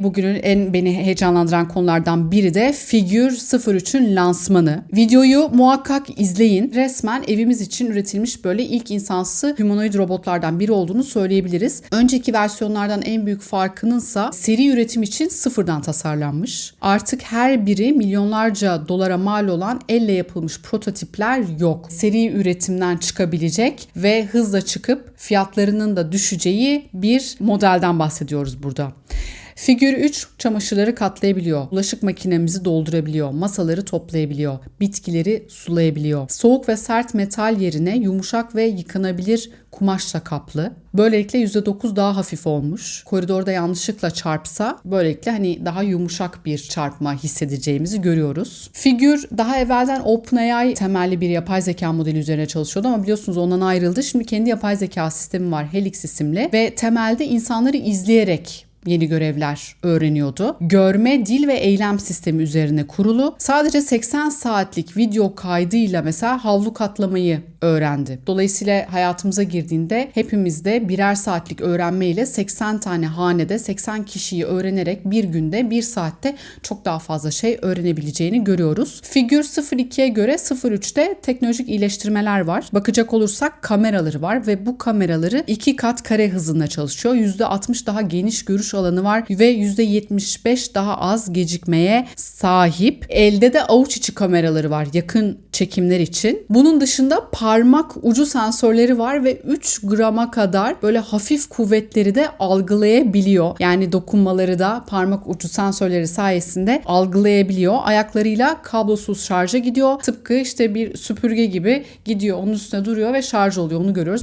Bugünün en beni heyecanlandıran konulardan biri de Figür 03'ün lansmanı. Videoyu muhakkak izleyin. Resmen evimiz için üretilmiş böyle ilk insansı humanoid robotlardan biri olduğunu söyleyebiliriz. Önceki versiyonlardan en büyük farkınınsa seri üretim için sıfırdan tasarlanmış. Artık her biri milyonlarca dolara mal olan elle yapılmış prototipler yok. Seri üretimden çıkabilecek ve hızla çıkıp fiyatlarının da düşeceği bir modelden bahsediyoruz burada. Figür 3 çamaşırları katlayabiliyor. Bulaşık makinemizi doldurabiliyor. Masaları toplayabiliyor. Bitkileri sulayabiliyor. Soğuk ve sert metal yerine yumuşak ve yıkanabilir kumaşla kaplı. Böylelikle %9 daha hafif olmuş. Koridorda yanlışlıkla çarpsa böylelikle hani daha yumuşak bir çarpma hissedeceğimizi görüyoruz. Figür daha evvelden OpenAI temelli bir yapay zeka modeli üzerine çalışıyordu ama biliyorsunuz ondan ayrıldı. Şimdi kendi yapay zeka sistemi var Helix isimli ve temelde insanları izleyerek yeni görevler öğreniyordu. Görme, dil ve eylem sistemi üzerine kurulu. Sadece 80 saatlik video kaydıyla mesela havlu katlamayı öğrendi. Dolayısıyla hayatımıza girdiğinde hepimizde birer saatlik öğrenmeyle 80 tane hanede 80 kişiyi öğrenerek bir günde bir saatte çok daha fazla şey öğrenebileceğini görüyoruz. Figür 02'ye göre 03'te teknolojik iyileştirmeler var. Bakacak olursak kameraları var ve bu kameraları iki kat kare hızında çalışıyor. %60 daha geniş görüş alanı var ve %75 daha az gecikmeye sahip. Elde de avuç içi kameraları var yakın çekimler için. Bunun dışında parmak ucu sensörleri var ve 3 grama kadar böyle hafif kuvvetleri de algılayabiliyor. Yani dokunmaları da parmak ucu sensörleri sayesinde algılayabiliyor. Ayaklarıyla kablosuz şarja gidiyor. Tıpkı işte bir süpürge gibi gidiyor. Onun üstüne duruyor ve şarj oluyor. Onu görüyoruz.